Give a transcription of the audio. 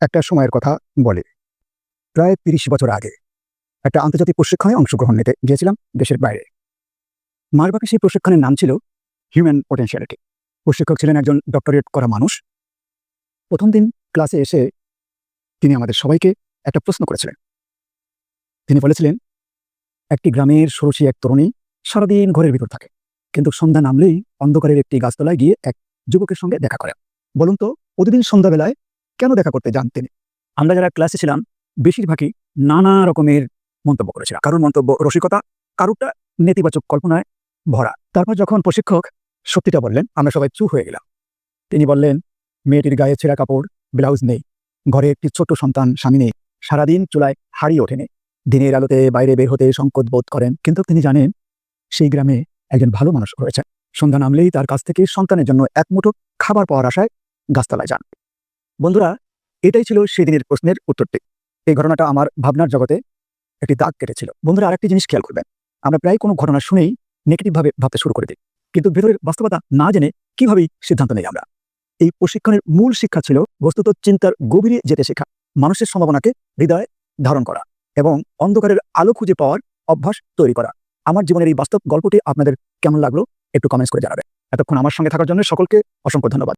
একটা সময়ের কথা বলে। প্রায় তিরিশ বছর আগে একটা আন্তর্জাতিক প্রশিক্ষণে অংশগ্রহণ নিতে গিয়েছিলাম দেশের বাইরে। মারবাকে সেই প্রশিক্ষণের নাম ছিল হিউম্যান পোটেনশিয়ালিটি প্রশিক্ষক ছিলেন একজন ডক্টরেট করা মানুষ। প্রথম দিন ক্লাসে এসে তিনি আমাদের সবাইকে একটা প্রশ্ন করেছিলেন। তিনি বলেছিলেন, একটি গ্রামের ষোড়শী এক তরুণী সারাদিন ঘরের ভিতর থাকে, কিন্তু সন্ধ্যা নামলেই অন্ধকারের একটি গাছতলায় গিয়ে এক যুবকের সঙ্গে দেখা করেন বলুন তো, প্রতিদিন সন্ধ্যাবেলায় কেন দেখা করতে যান তিনি আমরা যারা ক্লাসে ছিলাম, বেশিরভাগই নানা রকমের মন্তব্য করেছিলাম। কারোর মন্তব্য রসিকতা, কারোরটা নেতিবাচক কল্পনায় ভরা। তারপর যখন প্রশিক্ষক সত্যিটা বললেন, আমরা সবাই চুপ হয়ে গেলাম। তিনি বললেন, মেয়েটির গায়ে ছেঁড়া কাপড়, ব্লাউজ নেই, ঘরে একটি ছোট সন্তান, স্বামী নেই। সারাদিন চুলায় হারিয়ে ওঠেনি। দিনের আলোতে বাইরে বের হতে সংকট বোধ করেন। কিন্তু তিনি জানেন, সেই গ্রামে একজন ভালো মানুষ রয়েছে সন্ধ্যা নামলেই তার কাছ থেকে সন্তানের জন্য এক মুঠো খাবার পাওয়ার আশায় গাছতলায় যান। বন্ধুরা, এটাই ছিল সেদিনের প্রশ্নের উত্তরটি। এই ঘটনাটা আমার ভাবনার জগতে একটি দাগ কেটেছিল। বন্ধুরা, আরেকটি জিনিস খেয়াল করবেন। আমরা প্রায় কোনো ঘটনা শুনেই নেগেটিভভাবে ভাবতে শুরু করে দিই। কিন্তু ভেতরের বাস্তবতা না জেনে কিভাবেই সিদ্ধান্ত নেই আমরা? এই প্রশিক্ষণের মূল শিক্ষা ছিল বস্তুত চিন্তার গভীরে যেতে শেখা, মানুষের সম্ভাবনাকে হৃদয়ে ধারণ করা এবং অন্ধকারের আলো খুঁজে পাওয়ার অভ্যাস তৈরি করা। আমার জীবনের এই বাস্তব গল্পটি আপনাদের কেমন লাগল একটু কমেন্টস করে জানাবেন। এতক্ষণ আমার সঙ্গে থাকার জন্য সকলকে অসংখ্য ধন্যবাদ।